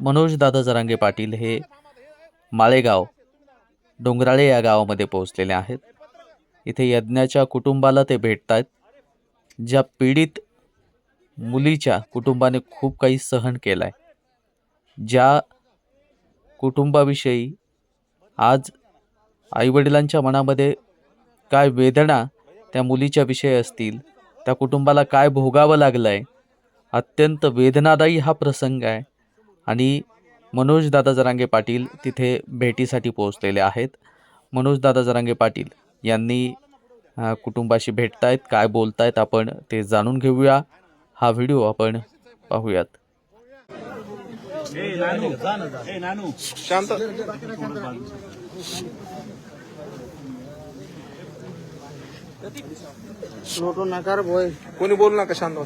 मनोज दादा जरांगे पाटील हे माळेगाव डोंगराळे या गावामध्ये पोहोचलेले आहेत. इथे यज्ञाच्या कुटुंबाला ते भेटत आहेत ज्या पीडित मुलीच्या कुटुंबाने खूप काही सहन केलं आहे ज्या कुटुंबाविषयी आज आईवडिलांच्या मनामध्ये काय वेदना त्या मुलीच्या विषयी असतील त्या कुटुंबाला काय भोगावं लागलं आहे अत्यंत वेदनादायी हा प्रसंग आहे. आणि मनोजदादा जरांगे पाटील तिथे भेटीसाठी पोहोचलेले आहेत. मनोजदादा जरांगे पाटील यांनी कुटुंबाशी भेटतायत काय बोलतायत आपण ते जाणून घेऊया. हा व्हिडिओ आपण पाहूयात. शांत. नकार भोय कोणी बोलू नका शांत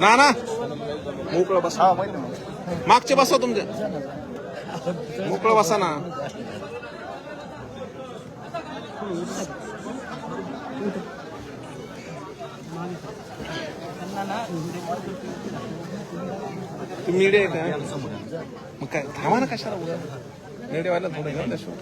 ना ना मोकळं बसा. मागचे बसा तुमच्या मोकळं बसा ना. तुम्ही निडे येते ना? मग काय थांबा ना कशाला बोला निडे व्हायला थोडं घेऊन द्या show.